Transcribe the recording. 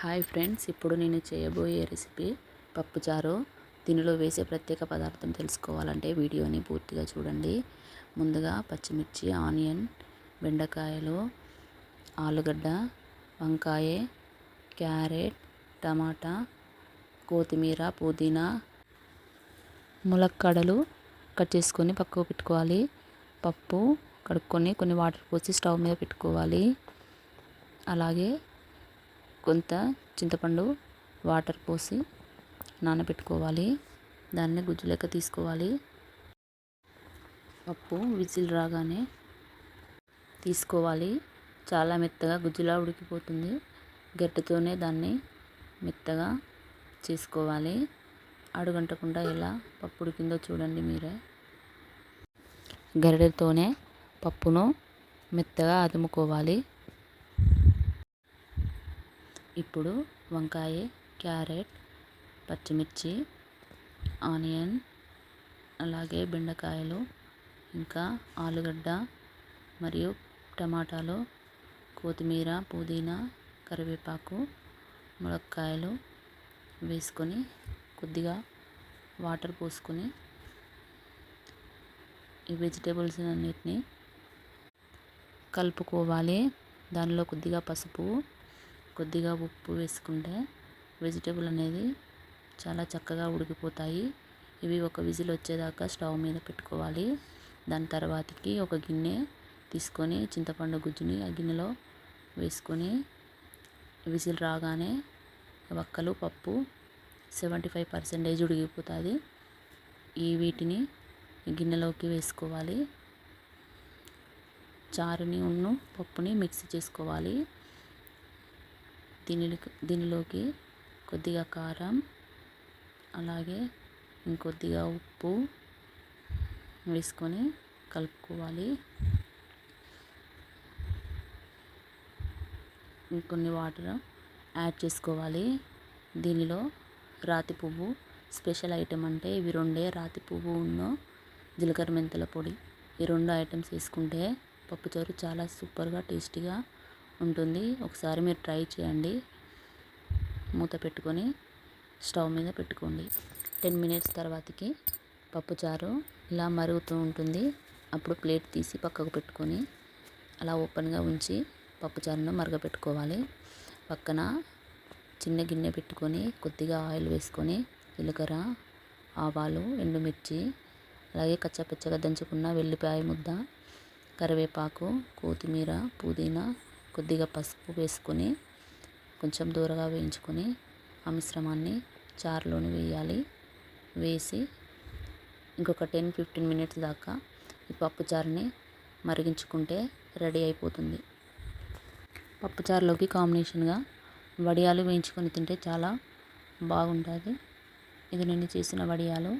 Hi friends ఇప్పుడు నేను చేయబోయే రెసిపీ పప్పుచారు. దీనిలో వేసే ప్రత్యేక పదార్థం తెలుసుకోవాలంటే వీడియోని పూర్తిగా చూడండి. ముందుగా పచ్చిమిర్చి ఆనియన్ బెండకాయలు ఆలుగడ్డ వంకాయ క్యారెట్ టమాటా కొత్తిమీర పుదీనా ములక్కాడలు కట్ చేసుకొని పక్కకు పెట్టుకోవాలి. పప్పు కడుక్కొని కొన్ని వాటర్ పోసి స్టవ్ మీద పెట్టుకోవాలి. అలాగే కొంత చింతపండు వాటర్ పోసి నానబెట్టుకోవాలి. దాన్ని గుజ్జు లెక్క తీసుకోవాలి. పప్పు విజిల్ రాగానే తీసుకోవాలి. చాలా మెత్తగా గుజ్జులా ఉడికిపోతుంది. గట్టితోనే దాన్ని మెత్తగా చేసుకోవాలి. అడుగంటకుండా ఎలా పప్పు ఉడికిందో చూడండి మీరే. గరిటెతోనే పప్పును మెత్తగా అదుముకోవాలి. ఇప్పుడు వంకాయ క్యారెట్ పచ్చిమిర్చి ఆనియన్ అలాగే బెండకాయలు ఇంకా ఆలుగడ్డ మరియు టమాటాలు కొత్తిమీర పుదీనా కరివేపాకు ములక్కాయలు వేసుకొని కొద్దిగా వాటర్ పోసుకొని ఈ వెజిటేబుల్స్ అన్నిటిని కలుపుకోవాలి. దానిలో కొద్దిగా పసుపు కొద్దిగా ఉప్పు వేసుకుంటే వెజిటేబుల్ అనేది చాలా చక్కగా ఉడికిపోతాయి. ఇవి ఒక విజిల్ వచ్చేదాకా స్టవ్ మీద పెట్టుకోవాలి. దాని తర్వాతకి ఒక గిన్నె తీసుకొని చింతపండు గుజ్జుని ఆ గిన్నెలో వేసుకొని విజిల్ రాగానే వక్కలు పప్పు సెవెంటీ ఫైవ్ పర్సెంటేజ్ ఉడికిపోతుంది. ఈ వీటిని గిన్నెలోకి వేసుకోవాలి. చారుని ఉన్ను పప్పుని మిక్స్ చేసుకోవాలి. దీని దీనిలోకి కొద్దిగా కారం అలాగే ఇంకొద్దిగా ఉప్పు వేసుకొని కలుపుకోవాలి. ఇంకొన్ని వాటర్ యాడ్ చేసుకోవాలి. దీనిలో రాతి పువ్వు స్పెషల్ ఐటెం అంటే ఇవి రెండే. రాతి పువ్వు ఉన్న జీలకర్ర మెంతుల పొడి ఈ రెండు ఐటమ్స్ వేసుకుంటే పప్పుచారు చాలా సూపర్గా టేస్టీగా ఉంటుంది. ఒకసారి మీరు ట్రై చేయండి. మూత పెట్టుకొని స్టవ్ మీద పెట్టుకోండి. టెన్ మినిట్స్ తర్వాతకి పప్పుచారు ఇలా మరుగుతూ ఉంటుంది. అప్పుడు ప్లేట్ తీసి పక్కకు పెట్టుకొని అలా ఓపెన్గా ఉంచి పప్పుచారును మరగపెట్టుకోవాలి. పక్కన చిన్న గిన్నె పెట్టుకొని కొద్దిగా ఆయిల్ వేసుకొని జీలకర్ర ఆవాలు ఎండుమిర్చి అలాగే కచ్చపచ్చగా దంచుకున్న వెల్లిపాయ ముద్ద కరివేపాకు కొత్తిమీర పుదీనా కొద్దిగా పసుపు వేసుకొని కొంచెం దూరగా వేయించుకొని ఆ మిశ్రమాన్ని చారులోని వేయాలి. వేసి ఇంకొక టెన్ ఫిఫ్టీన్ మినిట్స్ దాకా ఈ పప్పుచారుని మరిగించుకుంటే రెడీ అయిపోతుంది. పప్పుచారులోకి కాంబినేషన్గా వడియాలు వేయించుకొని తింటే చాలా బాగుంటుంది. ఇది నేను చేసిన వడియాలు